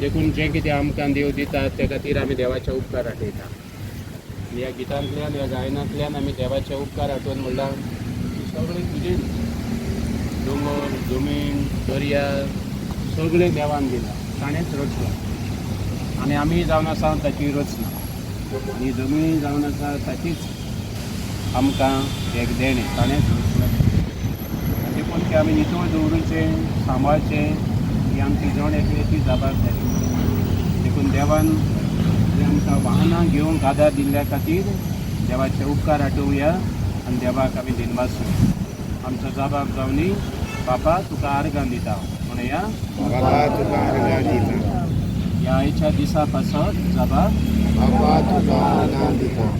देखून जें कितें आमकां देव दिता ते खातीर आमी देवाचे उपकार आठयता ह्या गितांतल्यान ह्या गायनांतल्यान आमी देवाचे उपकार आठोवन म्हणल्यार सगळें तुजें दोंगर जमीन दर्या सगळें देवान दिलां. ताणेंच रचलां. आनी आमी जावन आसा ताची रचना. आनी जमीन जावन आसा ताचीच आमकां एक देणें ताणेंच रचलां देखून तें आमी नितळ दवरूचें सांबाळचें ही आमची जण एकल्याची जबाबदारी देखून देवान आमकां वाहनां घेवंक आदार दिल्ल्या खातीर देवाचे उपकार आठोवया आनी देवाक आमी दिनवासू आमचो जबाब जावनी बापा तुका आर्गां दिता. म्हणया तुका आर्गां दिता. ह्या आयच्या दिसा पासत जबाब बाबा तुका आर्गां दिता.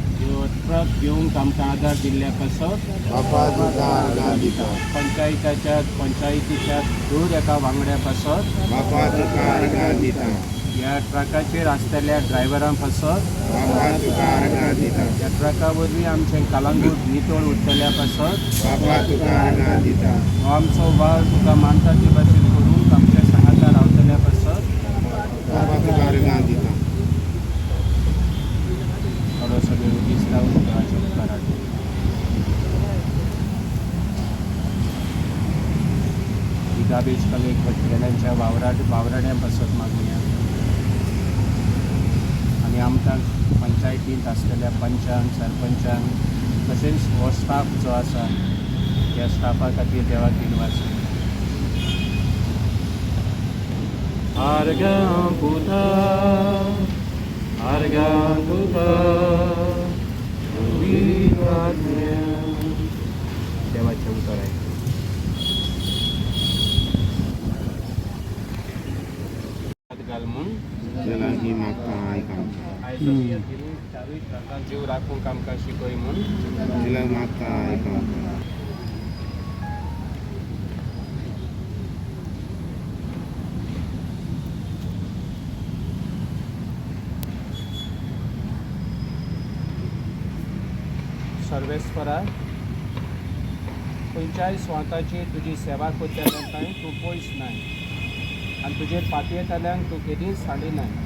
ट्रक घेवंक आमकां आदार दिल्ल्या पासत तुका आर्गां दिता. पंचायताच्या पंचायतीच्या दर एका वांगड्या पासत बाबा तुका आर्गां दिता ह्या ट्रकाचेर आसतल्या ड्रायव्हरां पासत बाबा तुका आर्गां दिता ह्या ट्रका वरवीं आमचें कालांगूट नितळ उरतल्या पासत तुका आर्गां दिता हो आमचो वाळ तुका मानता ते भाशेन करूंक आमच्या सांगाता रावतल्या पासत बाबा तुका आर्गां दिता थोडो सगळे दीस लावून देवाचे उपकार आठवून. गाबेज कलेक्ट भटकेल्यांच्या वावराट वावराड्या पासत मागुया आनी आमकां पंचायतींत आसलेल्या पंचांक सरपंचांक तशेंच हो स्टाफ जो आसा त्या स्टाफा खातीर देवाक दिनवास आर्गां पुता आर्गां तुका देवाचे उतर आहे आयज आमी ह्या जीव राखूंक आमकां शिकय म्हूण जाल्यार म्हाका आयकां सर्वेस्परा खंयच्याय स्वाताची तुजी सेवा करतल्यांक तूं पयस नाय आनी तुजेर पातयेतल्यांक तूं केदींच साडी नाय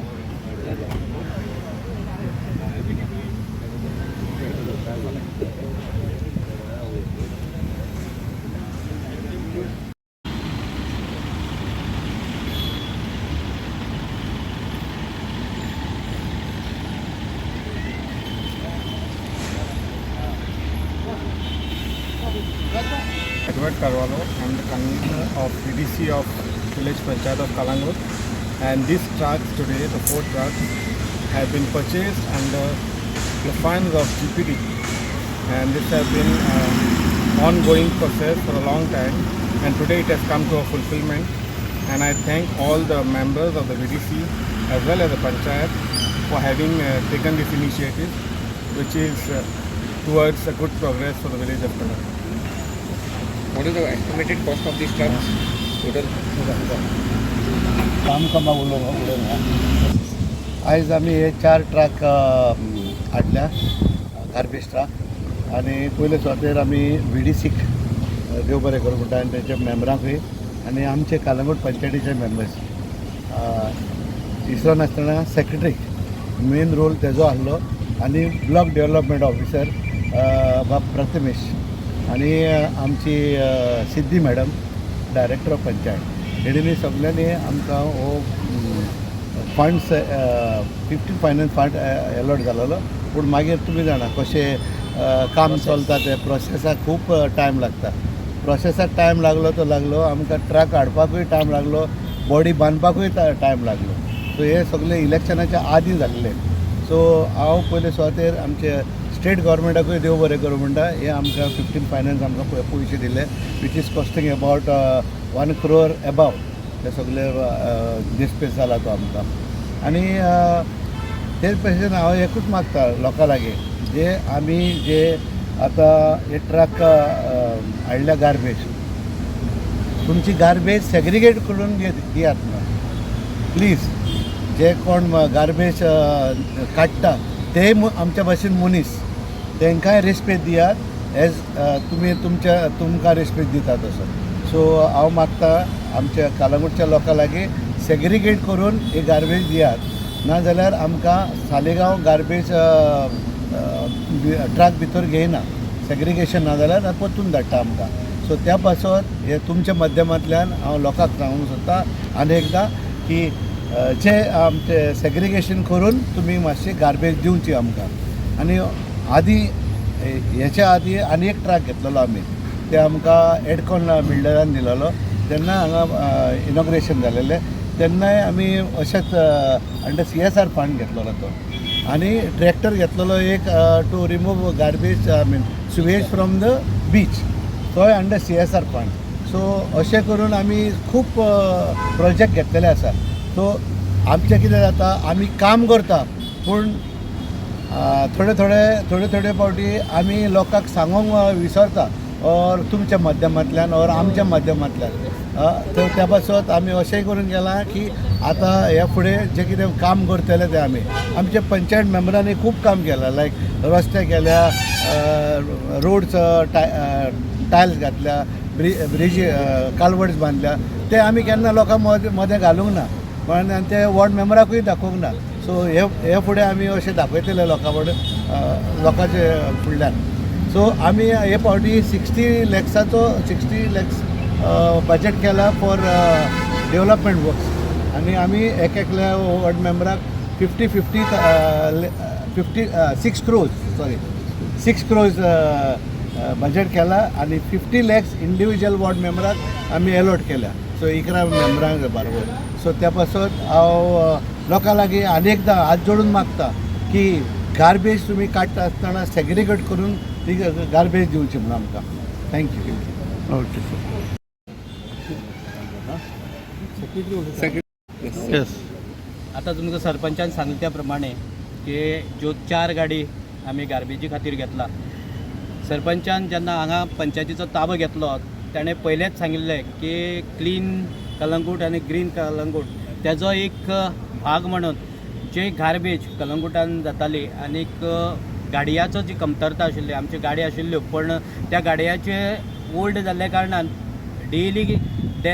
Carvalho. I'm the convener of PDC of Village Panchayat of Kalangut. And these trucks today, the four trucks, have been purchased under the funds of GPD. And this has been an ongoing process for a long time. And today it has come to a fulfillment. And I thank all the members of the VDC as well as the Panchayat for having uh, taken this initiative, which is uh, towards a good progress for the village of Kalangut. What is the estimated cost of these trucks? Total? काम मागुलो बोललो आयज आमी हे चार truck हाडल्या garbage truck आनी पयले सुवातेर आमी व्ही डी सीक देव बरें करूं म्हणटा आनी तेच्या मेंबरांकूय आनी आमचे कालंगूट पंचायतीचे मेंबर्स इसरो नासतना सेक्रेटरी मेन रोल तेजो आसलो आनी ब्लॉक डेव्हलपमेंट ऑफिसर बाब प्रथमेश. आनी आमची Siddhi madam director of panchayat. हेणीनी सगळ्यांनी आमकां हो funds fifty finance fund allot जालोलो पूण मागीर तुमी जाणा कशें काम चलता ते प्रोसेसाक खूब टायम लागता प्रोसेसाक टायम लागलो तो लागलो आमकां ट्रक हाडपाकूय टायम लागलो बॉडी बांदपाकूय टायम लागलो. सो हे सगळे इलेक्शनाच्या आदीं जाल्ले सो हांव पयले सुवातेर आमचे स्टेट गोवोरमेंटाकूय देव बरें करूं म्हणटा हे आमकां फिफ्टीन फायनान्स आमकां पयशे दिले which is costing about one crore above ते सगळे डिस्पेस जाला तो आमकां आनी तेच भशेन हांव एकूच मागता लोकां लागीं. जे आमी जे आतां हे ट्रक uh, uh, हाडल्या गार्बेज तुमची गार्बेज सेग्रिगेट करून दियात ना. प्लीज जे कोण uh, गार्बेज काडटा ते आमच्या भाशेन मनीस. तांकांय रेस्पेद दियात एज तुमी तुमच्या तुमकां रेस्पेद दिता तसो. सो हांव मागता आमच्या कालांगूटच्या लोकां लागीं सेग्रिगेट करून एक गार्बेज दियात. नाजाल्यार आमकां सालेगांव गार्बेज ट्रक भितर घेयना. सेग्रिगेशन ना जाल्यार परतून धाडटा आमकां. सो त्या पासून हे तुमच्या माध्यमांतल्यान हांव लोकांक सांगूंक सोदतां. आनी एकदां की जे आमचे सेग्रिगेशन करून तुमी मातशी गार्बेज दिवची आमकां. आनी आधी हेच्या आधी आनी एक ट्रॅक घेतलेलो आमी ते आमकां एडकॉन बिल्डरान दिलेलो तेन्ना हांगा इनॉग्रेशन जालेलें तेन्नाय आमी अशेंच under C S R fund घेतलेलो तो आनी ट्रॅक्टर घेतलेलो एक to remove garbage I mean sewage from the beach तोय under C S R fund so अशें करून आमी खूब प्रोजेक्ट घेतलेले आसा सो आमचें कितें जाता आमी काम करता. पूण थोडे थोडे थोडे थोडे फावटी आमी लोकांक सांगूंक विसरता और तुमच्या माध्यमांतल्यान और आमच्या माध्यमांतल्यान. तर त्या पासत आमी अशेंय करून गेलां की आतां हे फुडें जें कितें काम करतले तें आमी आमचे पंचायत मेंबरांनी खूब काम केलां लायक रस्ते केल्या रोड्स टायल्स घातल्या ब्रि ब्रिज कालवड्स बांदल्या ते आमी केन्ना लोकां मद मदें घालूंक ना. पण ते वॉर्ड मेंबराकूय दाखोवंक ना. सो हे हे फुडें आमी अशें दाखयतले लोकां फुडें लोकांचे फुडल्यान सो आमी हे फावटी सिक्स्टी लॅक्साचो सिक्स्टी लॅक्स बजेट केला फॉर डेव्हलपमेंट वर्क्स आनी आमी एक एकल्या ward मेंबराक fifty fifty fifty six crores sorry six crores budget केला आनी फिफ्टी लॅक्स इंडिव्हिज्युअल वॉर्ड मेंबराक आमी अलॉट केल्या. सो इकरा मेंबरांक बरोबर. सो त्या पासून हांव अ, लोकां लागीं आनी एकदां हात जोडून मागता की गार्बेज तुमी काडटा आसतना सेग्रिगेट करून ती गार्बेज दिवची म्हणून आमकां. थँक्यू ओके येस आता तुमकां सरपंचान सांगले त्या प्रमाणे की ज्यो चार गाडी आमी गार्बेजी खातीर घेतला. सरपंचान जेन्ना हांगा पंचायतीचो ताबो घेतलो ताणें पयलेंच सांगिल्लें की क्लीन कलंगूट आनी ग्रीन कलंगूट तेजो एक भाग म्हणून जे गार्बेज कलंगुटान जाताली आनीक गाडयांचो जी कमतरता आशिल्ली आमच्यो गाडी आशिल्ल्यो पण त्या गाडयांचे ओल्ड जाल्ल्या कारणान डेली ते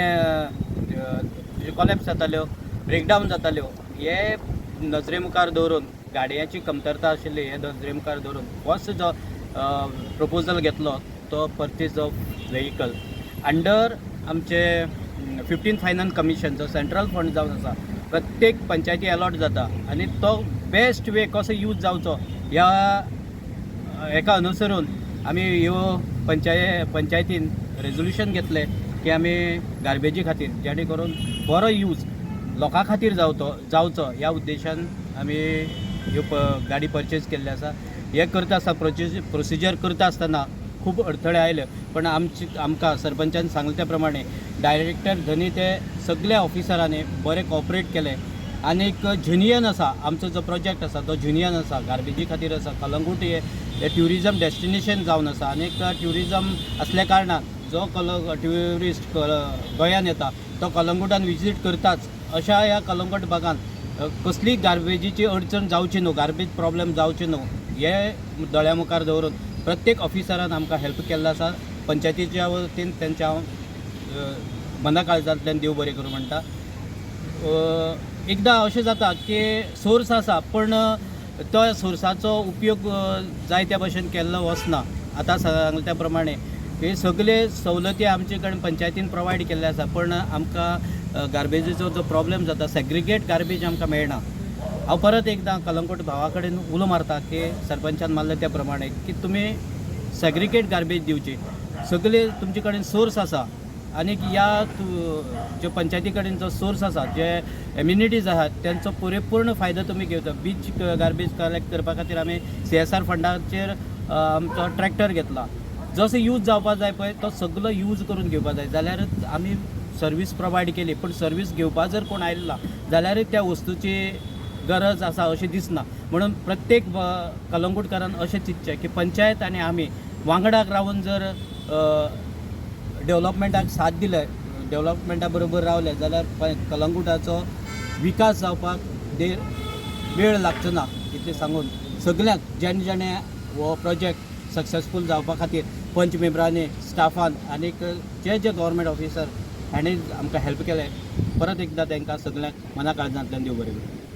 कॉलेप्स जाताल्यो ब्रेकडावन जाताल्यो हे नजरे मुखार दवरून गाडयांची कमतरता आशिल्ली हे नजरे मुखार दवरून होच जो प्रपोजल घेतलो तो परचेज ऑफ व्हेहिकल अंडर आमचे फिफ्टीन फायनान्स कमिशन जो सेंट्रल फंड जावन आसा प्रत्येक पंचायती अलॉट जाता. आनी तो बेस्ट वे कसो यूज जावचो ह्या हेका अनुसरून आमी ह्यो पंचाय पंचायतीन रेजोल्युशन घेतले की आमी गार्बेजी खातीर जेणे करून बरो यूज लोकां खातीर जावचो जावचो ह्या उद्देशान आमी ह्यो गाडी परचेज केल्ल्यो आसा. हे करता आसतना प्रोसिजर करता आसतना खूब अडथळे आयले पण आमची आमकां सरपंचान सांगले त्या प्रमाणे डायरेक्टर धनी ते सगळ्या ऑफिसरांनी बरें कॉपरेट केले. आनीक जुनियन आसा आमचो जो प्रोजेक्ट आसा तो जुनियन आसा गार्बेजी खातीर आसा कलंगूट हे ट्युरिजम डेस्टिनेशन जावन आसा आनीक ट्युरिजम असल्या कारणान जो कल ट्युरिस्ट गोंयान येता तो कलंगूटान विजीट करताच अशा ह्या कलंगूट भागान कसली कसलीय गार्बेजीची अडचण जावची न्हू गार्बेज प्रॉब्लेम जावचे न्हू हे दोळ्या मुखार दवरून प्रत्येक ऑफिसरान आमकां हेल्प केल्लो आसा पंचायतीच्या वतीन त्यांच्या हांव मना काळजांतल्यान देव बरें करूं म्हणटा एकदां अशें जाता की सोर्स आसा पण तो सोर्साचो उपयोग जाय त्या भशेन केल्लो वचना. आतां सांगल्या प्रमाणे. हे सगळे सवलती आमचे कडेन पंचायतीन प्रोवायड केल्ले आसा पण आमकां गार्बेजीचो जो प्रॉब्लेम जाता सेग्रिगेट गार्बेज आमकां मेळना. हांव परत एकदां कलंकोट भावा कडेन उलो मारता की सरपंचान मारले त्या प्रमाणे की तुमी सॅग्रिकेट गार्बेज दिवची सगळे तुमचे कडेन सोर्स आसा आनी ह्या ज्यो पंचायती कडेन जो सोर्स आसा जे एम्युनिटीज आहात त्यांचो पुरेपूर्ण फायदो तुमी घेवता बीच गार्बेज कलेक्ट करपा खातीर आमी सी एस आर फंडाचेर आमचो ट्रॅक्टर घेतला. जसो यूज जावपा जाय पळय तो सगळो यूज करून घेवपा जाय. जाल्यारच आमी सर्वीस प्रोवायड केली पण सर्वीस घेवपा जर कोण आयला जाल्यार त्या वस्तूची गरज आसा अशी दिसना. म्हणून प्रत्येक कलंगूटकारान अशें चिंतचें की पंचायत आनी आमी वांगडाक रावन जर डेव्हलपमेंटाक साथ दिले डेव्हलपमेंटा बरोबर रावले जाल्यार प- कलंगूटाचो विकास जावपाक दे वेळ लागचो ना इतलें सांगून. सगळ्यांक जेणे जेणे हो प्रोजेक्ट सक्सेसफूल जावपा खातीर पंच मेंबरांनी स्टाफान आनीक जे जे गव्हर्मेंट ऑफिसर हांणी आमकां हेल्प केलें परत एकदां तांकां सगळ्यांक मना काळजांतल्यान देव बरें करूं.